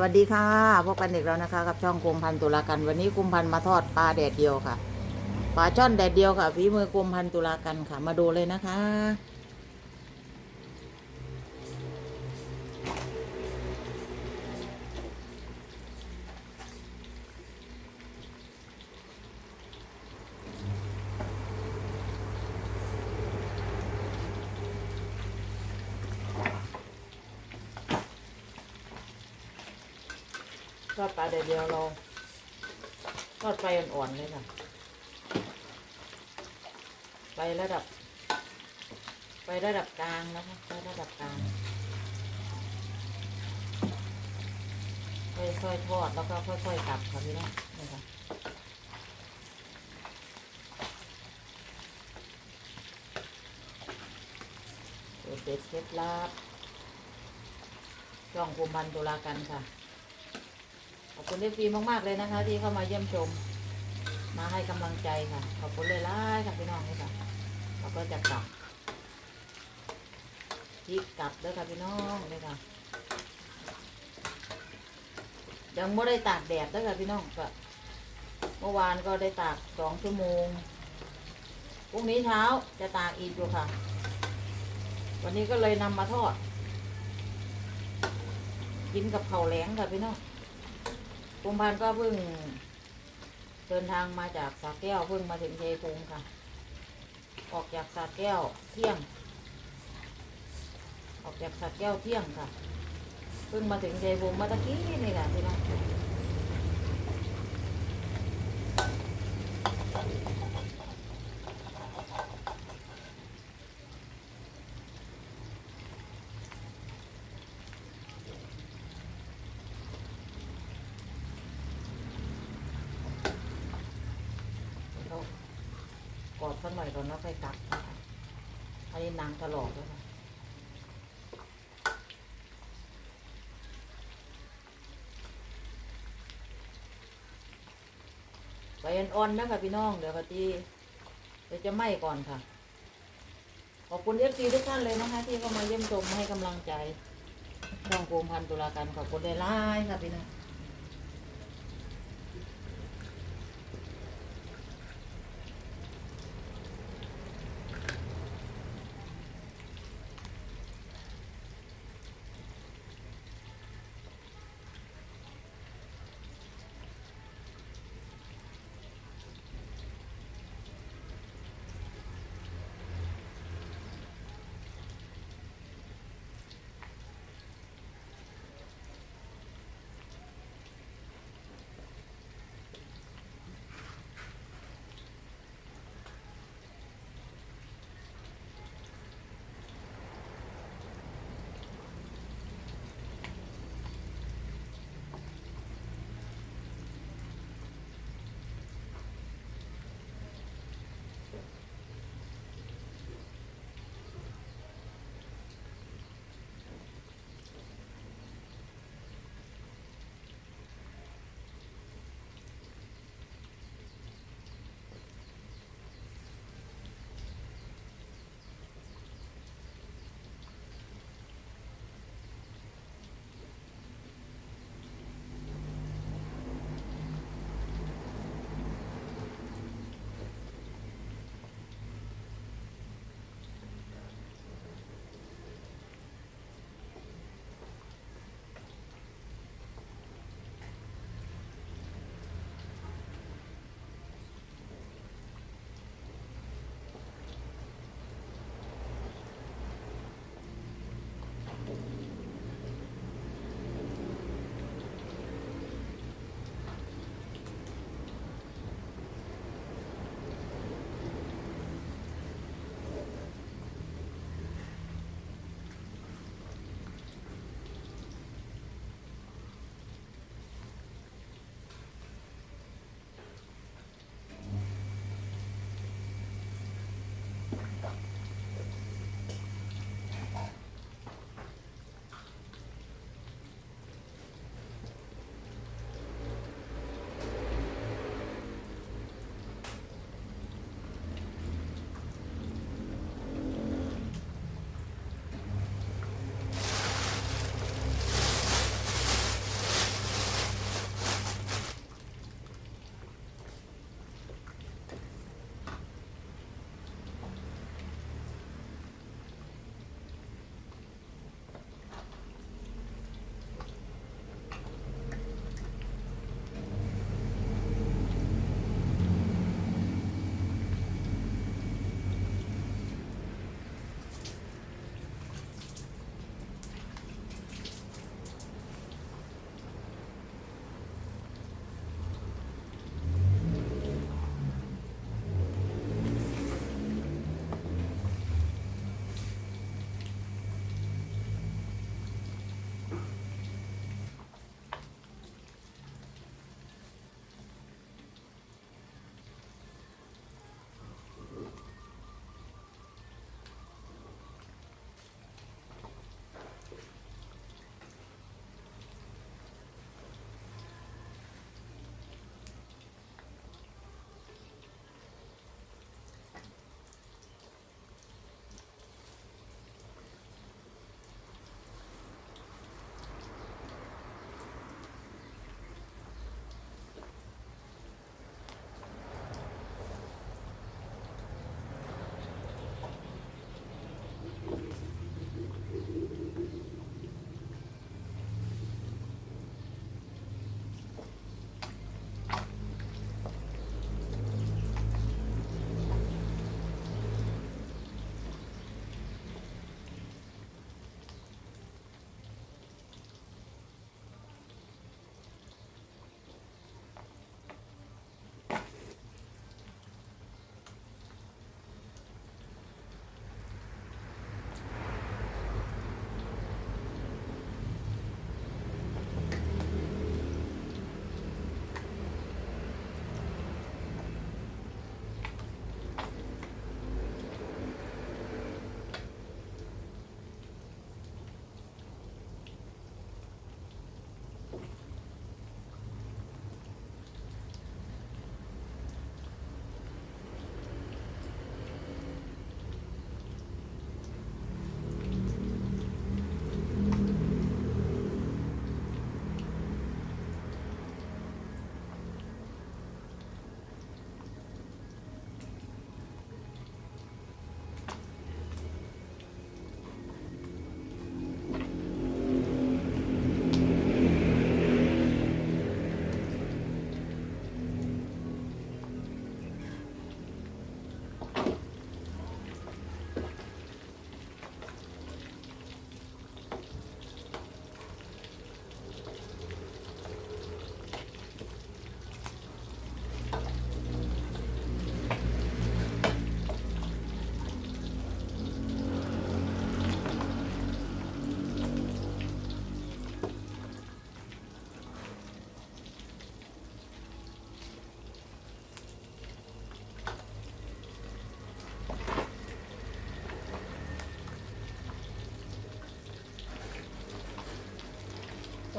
วัสดีค่ะพบกันอีกแล้วนะคะกับช่องกุมพันตุลากันวันนี้กุมพันมาทอดปลาแดดเดียวค่ะปลาช่อนแดดเดียวค่ะฝีมือกุมพันตุลากันค่ะมาดูเลยนะคะ ปลาแดดเดียวเราทอดไฟอ่อนๆเลยค่ะไฟระดับไฟระดับกลางนะคะไฟระดับกลางค่อยๆทอดแล้วก็ค่อยๆกลับค่ะพี่น้องนี่ค่ะเด็ดเคล็ดลับช่องภูมิพันธ์ตุลากันค่ะ ขอบคุณเอฟซีมากๆเลยนะคะ ที่เข้ามาเยี่ยมชม มาให้กำลังใจค่ะ ขอบคุณเลยล่าค่ะพี่น้องค่ะเราก็จะกลับพริกกลับด้วยค่ะพี่น้องเลยค่ะยังไม่ได้ตากแดดด้วยค่ะพี่น้องก็เมื่อวานก็ได้ตากสองชั่วโมงพรุ่งนี้เช้าจะตากอีกอยู่ค่ะ วันนี้ก็เลยนำมาทอด กินกับเผาแหลงค่ะพี่น้อง กุมพันธ์ก็เพิ่งเดินทางมาจากสากแก้วเพิ่งมาถึงเชยภูมิค่ะ ออกจากสากแก้วเที่ยง ออกจากสากแก้วเที่ยงค่ะเพิ่งมาถึงเชยภูมิเมื่อตะกี้นี่แหละที่น้อ อดสักหน่อยก่อนแล้วค่อยกลับนะคะอันนี้นางถลอกแล้วค่ะไฟอ่อนๆนะคะพี่น้องเดี๋ยวกะทีเดี๋ยวจะไหม้ก่อนค่ะ ขอบคุณเอฟซีทุกท่านเลยนะคะ ที่เข้ามาเยี่ยมชมให้กำลังใจช่องโกมพันตุลาการขอบคุณหลายค่ะพี่น้อง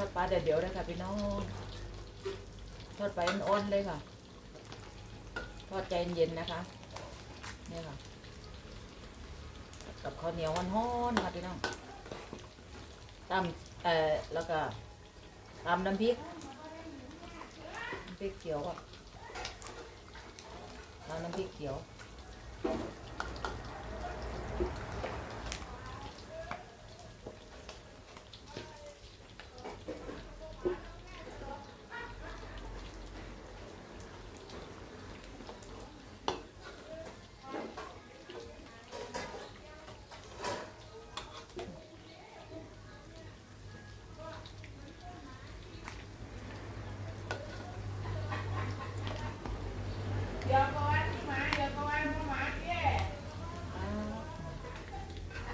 ลาเดี๋ยวเดี๋ยวเลยค่ะพี่น้อง ทอดไปอ่อนๆเลยค่ะ ทอดใจเย็นๆนะคะ นี่ค่ะ กับข้าวเหนียวฮ้อนๆค่ะพี่น้องตำเอ่อแล้วก็ตำน้ำพริกน้ำพริกเขียวอะตำน้ำพริกเขียว เดี๋ยวก่อนหมาเดี๋ยวก่อนหมาเย้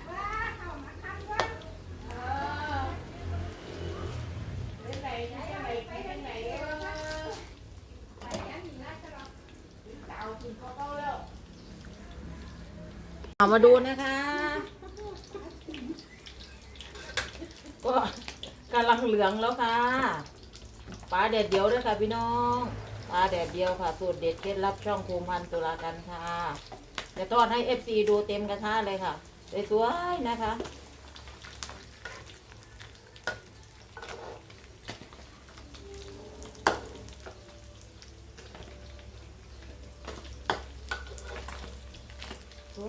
ว้าเข้ามาทำก่อนเออไปไหนไปไหนไปไหนเออไปยังนี่นะจะรอถึงเต่าถึงเขาเต้าแล้ว เอามาดูนะคะ ก็กำลังเหลืองแล้วค่ะ ปลาแดดเดียวด้วยค่ะพี่น้อง ปลาแดดเดียวค่ะ สูตรเด็ดเคล็ดลับช่องภูมิพันธ์ตุลากันค่ะเดี๋ยวทอดให้เอฟซีดูเต็มกระทะเลยค่ะสวยๆนะคะ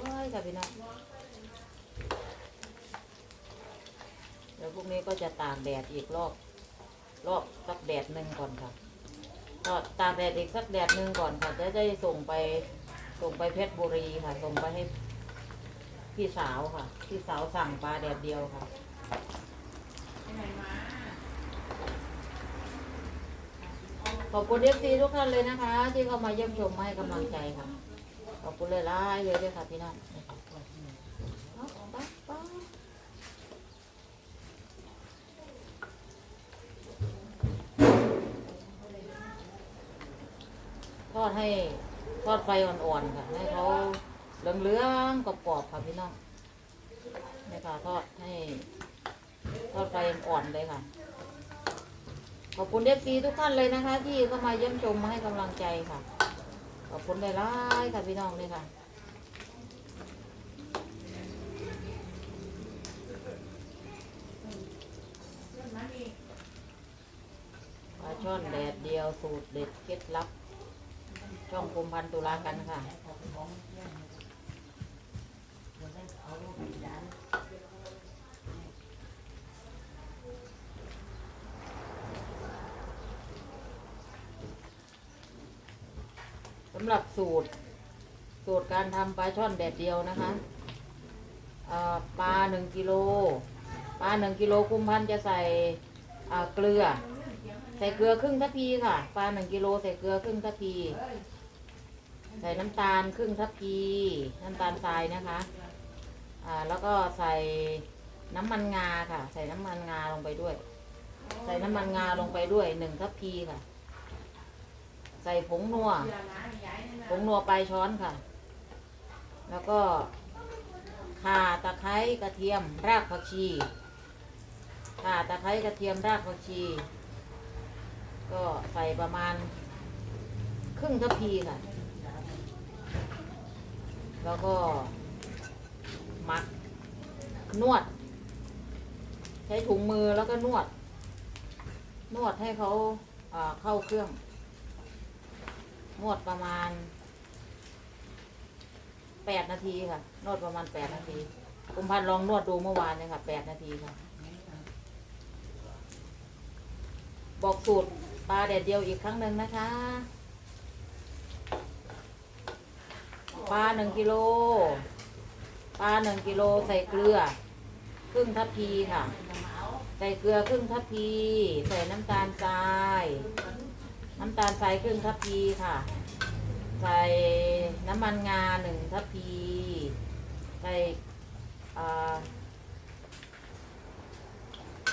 วยค่ะพี่น้องเดี๋ยวพรุ่งนี้ก็จะตากแดดอีกรอบรอบสักแดดหนึ่งก่อนค่ะก็ตากแดดอีกสักแดดหนึ่งก่อนค่ะจะได้ส่งไปส่งไปเพชรบุรีค่ะ ส่งไปให้พี่สาวค่ะ พี่สาวสั่งปลาแดดเดียวค่ะขอบคุณเอฟซีทุกท่านเลยนะคะ ที่เข้ามาเยี่ยมชมให้กำลังใจค่ะ ขอบคุณเลยล่ายเลยด้วยค่ะพี่น้องนี่ค่ะเอาไปไปทอดให้ทอดไฟอ่อนๆค่ะ ให้เขาเหลืองๆกรอบๆค่ะพี่น้องนี่ค่ะทอดให้ทอดไฟอ่อนเลยค่ะ ขอบคุณเอฟซีทุกท่านเลยนะคะ ที่เข้ามาเยี่ยมชมมาให้กำลังใจค่ะ ขอบคุณหลายๆค่ะพี่น้องเลยค่ะมานี่ปลาช่อนแดดเดียวสูตรเด็ดเคล็ดลับ ช่องภูมิพันธ์ตุลากันค่ะ สำหรับสูตร สูตรการทำปลาช่อนแดดเดียวนะคะปลาหนึ่งกิโลปลาหนึ่งกิโลคุมพันจะใส่เกลือ ใส่เกลือครึ่งทัพพีค่ะ ปลาหนึ่งกิโลใส่เกลือครึ่งทัพพี ใส่น้ำตาลครึ่งทัพพีน้ำตาลทรายนะคะแล้วก็ใส่น้ำมันงาค่ะ ใส่น้ำมันงาลงไปด้วย ใส่น้ำมันงาลงไปด้วยหนึ่งทัพพีค่ะ ใส่ผงนัว ผงนัวปลายช้อนค่ะ แล้วก็ข่าตะไคร้กระเทียมรากผักชีข่าตะไคร้กระเทียมรากผักชี ก็ใส่ประมาณ ครึ่งทัพพีค่ะ แล้วก็หมักนวด ใช้ถุงมือแล้วก็นวด นวดให้เขาอ่าเข้าเครื่อง นวดประมาณ แปดนาทีค่ะ นวดประมาณแปดนาทีคุณพันธ์ลองนวดดูเมื่อวานเนี่ยค่ะแปดนาทีค่ะ บอกสูตรปลาแดดเดียวอีกครั้งหนึ่งนะคะปลาหนึ่งกิโลปลาหนึ่งกิโลใส่เกลือ ครึ่งทัพพีค่ะ ใส่เกลือครึ่งทัพพี ใส่น้ำตาลทราย น้ำตาลทรายครึ่งทัพพีค่ะ ใส่น้ำมันงาหนึ่งทัพพี ใส่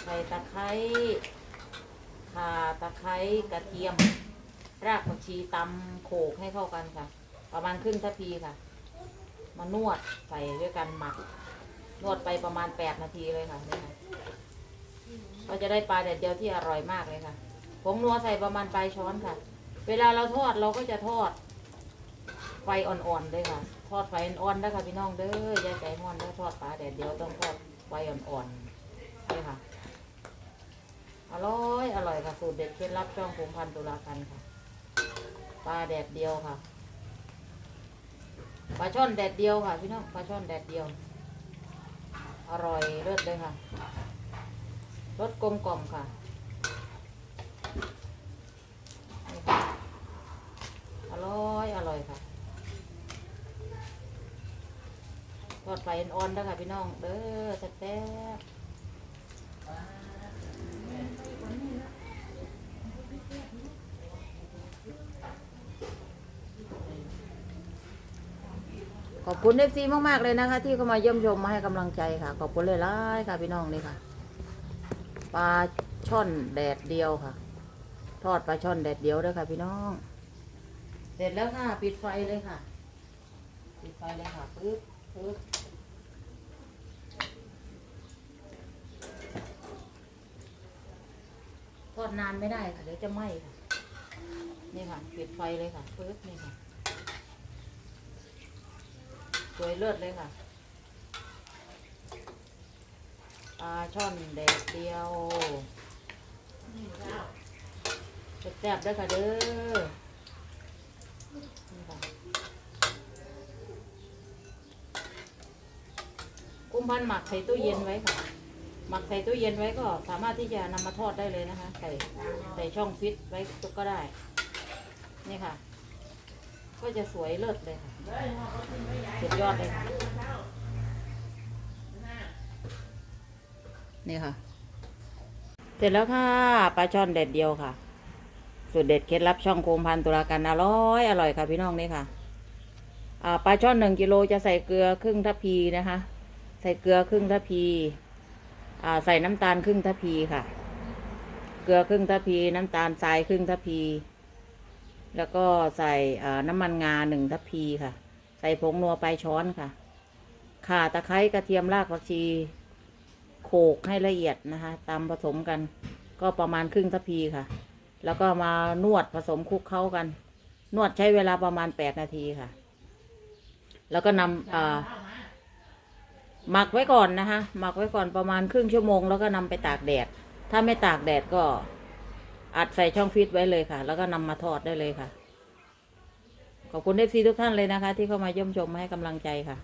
ใส่ตะไคร้ข่าตะไคร้กระเทียม รากผักชีตำโขลกให้เข้ากันค่ะ ประมาณครึ่งทัพพีค่ะ มานวดใส่ด้วยกันหมัก นวดไปประมาณแปดนาทีเลยค่ะนี่ค่ะก็จะได้ปลาแดดเดียวที่อร่อยมากเลยค่ะผงนัวใส่ประมาณปลายช้อนค่ะ เวลาเราทอดเราก็จะทอด ไฟอ่อนๆเลยค่ะ ทอดไฟอ่อนๆนะคะพี่น้องเด้ออย่าใจร้อนเด้อทอดปลาแดดเดียวต้องทอดไฟอ่อนๆนี่ค่ะ อร่อยอร่อยค่ะสูตรเด็ดเคล็ดลับช่องภูมิพันตุลากันค่ะ ปลาแดดเดียวค่ะ ปลาช่อนแดดเดียวค่ะพี่น้อง ปลาช่อนแดดเดียว อร่อยเลิศเลยค่ะ รสกลมกล่อมค่ะนี่ค่ะอร่อย อร่อยค่ะ ทอดไฟอ่อนๆเด้อค่ะพี่น้อง เด้อแซ่บขอบคุณเอฟซีมาก ๆ เลยนะคะ ที่เข้ามาเยี่ยมชมมาให้กำลังใจค่ะ ขอบคุณเลยล่ายค่ะพี่น้องนี่ค่ะปลาช่อนแดดเดียวค่ะ ทอดปลาช่อนแดดเดียวด้อค่ะ พี่น้อง เสร็จแล้วค่ะ ปิดไฟเลยค่ะ ปิดไฟเลยค่ะปึ๊บปึ๊บ อดนานไม่ได้ค่ะเดี๋ยวจะไหม้ค่ะนี่ค่ะปิดไฟเลยค่ะปึ๊บนี่ค่ะสวยเลิศเลยค่ะปลาช่อนแดดเดียวแซ่บๆด้ค่ะเด้อนี่ค่ะกุ้งพันหมักใส่ตู้เย็นไว้ค่ะ หมักใส่ตู้เย็นไว้ก็สามารถที่จะนำมาทอดได้เลยนะคะใส่ใส่ช่องฟิตไว้ก็ได้ นี่ค่ะ ก็จะสวยเลิศเลยค่ะสุดยอดเลยค่ะนี่ค่ะ เสร็จแล้วค่ะปลาช่อนเด็ดเดียวค่ะสูตรเด็ดเคล็ดลับช่องโคมพันตุลากันอร่อยอร่อยค่ะพี่น้องนี่ค่ะปลาช่อนหนึ่งกิโลจะใส่เกลือครึ่งทัพพีนะคะ ใส่เกลือครึ่งทัพพี ใส่น้ำตาลครึ่งทัพพีค่ะ เกลือครึ่งทัพพีน้ำตาลทรายครึ่งทัพพี แล้วก็ใส่น้ำมันงาหนึ่งทัพพีค่ะ ใส่ผงนัวปลายช้อนค่ะ ข่าตะไคร้กระเทียมรากผักชี โขกให้ละเอียดนะคะตำผสมกัน ก็ประมาณครึ่งทัพพีค่ะ แล้วก็มานวดผสมคลุกเข้ากัน นวดใช้เวลาประมาณแปดนาทีค่ะ แล้วก็นำอ่า หมักไว้ก่อนนะคะ หมักไว้ก่อนประมาณครึ่งชั่วโมงแล้วก็นำไปตากแดด ถ้าไม่ตากแดดก็อัดใส่ช่องฟิตไว้เลยค่ะ แล้วก็นำมาทอดได้เลยค่ะ ขอบคุณเอฟซีทุกท่านเลยนะคะ ที่เข้ามาเยี่ยมชมมาให้กำลังใจค่ะ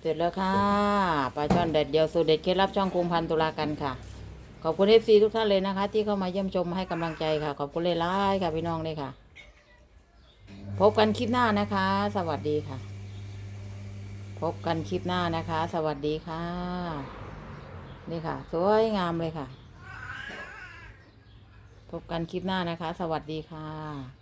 เสร็จแล้วค่ะปลาช่อนเด็ดเดียวสูตรเด็ดเคล็ดลับช่องคุมพันตุลากันค่ะ ขอบคุณเอฟซีทุกท่านเลยนะคะ ที่เข้ามาเยี่ยมชมมาให้กำลังใจค่ะ ขอบคุณเลยล่ค่ะพี่น้องเลยค่ะ พบกันคลิปหน้านะคะ สวัสดีค่ะ พบกันคลิปหน้านะคะ สวัสดีค่ะ นี่ค่ะ สวยงามเลยค่ะ พบกันคลิปหน้านะคะ สวัสดีค่ะ